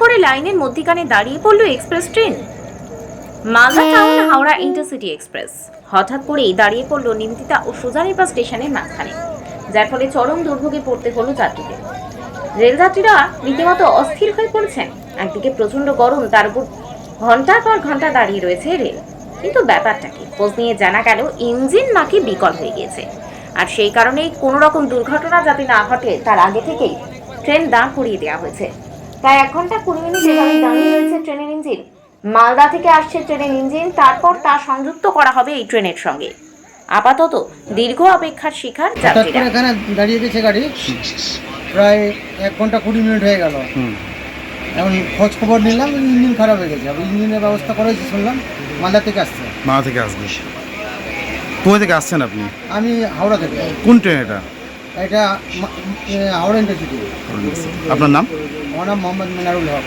করে লাইনের মধ্যিখানে দাঁড়িয়ে পড়ল express train. Malda town Howrah intercity express. হঠাৎ করেই দাঁড়িয়ে পড়ল নিমতিতা ও সোজানিপা স্টেশনের মাঝখানে, যার ফলে চরম দুর্ভোগে পড়তে হলো যাত্রীদের। রেলযাত্রীরা রীতিমতো অস্থির হয়ে পড়েছেন। একদিকে প্রচণ্ড গরম, তার উপর ঘণ্টার পর ঘণ্টা দাঁড়িয়ে রয়েছে রেল। কিন্তু ব্যাপারটা কি? খোঁজ নিয়ে জানা গেল, ইঞ্জিন নাকি বিকল হয়ে গিয়েছে। আর সেই কারণেই কোনো রকম দুর্ঘটনা যাতে না ঘটে, তার আগে থেকেই ট্রেন দাঁড় করিয়ে দেওয়া হয়েছে। প্রায় এক ঘণ্টা কুড়ি মিনিট এভাবে দাঁড়িয়ে রয়েছে ট্রেনের ইঞ্জিন মালদা থেকে আসছে ট্রেনের ইঞ্জিন তারপর তা সংযুক্ত করা হবে এই ট্রেনের সঙ্গে। আপাতত দীর্ঘ অপেক্ষার শিকার যাত্রীরা। এখানে দাঁড়িয়ে গেছে গাড়ি প্রায় এক ঘণ্টা কুড়ি মিনিট হয়ে গেল। এখন খোঁজ খবর নিলাম ইঞ্জিন খারাপ হয়ে গেছে। ইঞ্জিনের ব্যবস্থা করা হয়েছে শুনলাম মালদা থেকে আসছে। মালদা থেকে আসবে। কোথা থেকে আসছেন আপনি? আমি হাওড়া থেকে। কোন ট্রেন এটা? এটা হাওড়া ইউনিভার্সিটি আপনার নাম? আমার নাম মোহাম্মদ মিনারুল হক।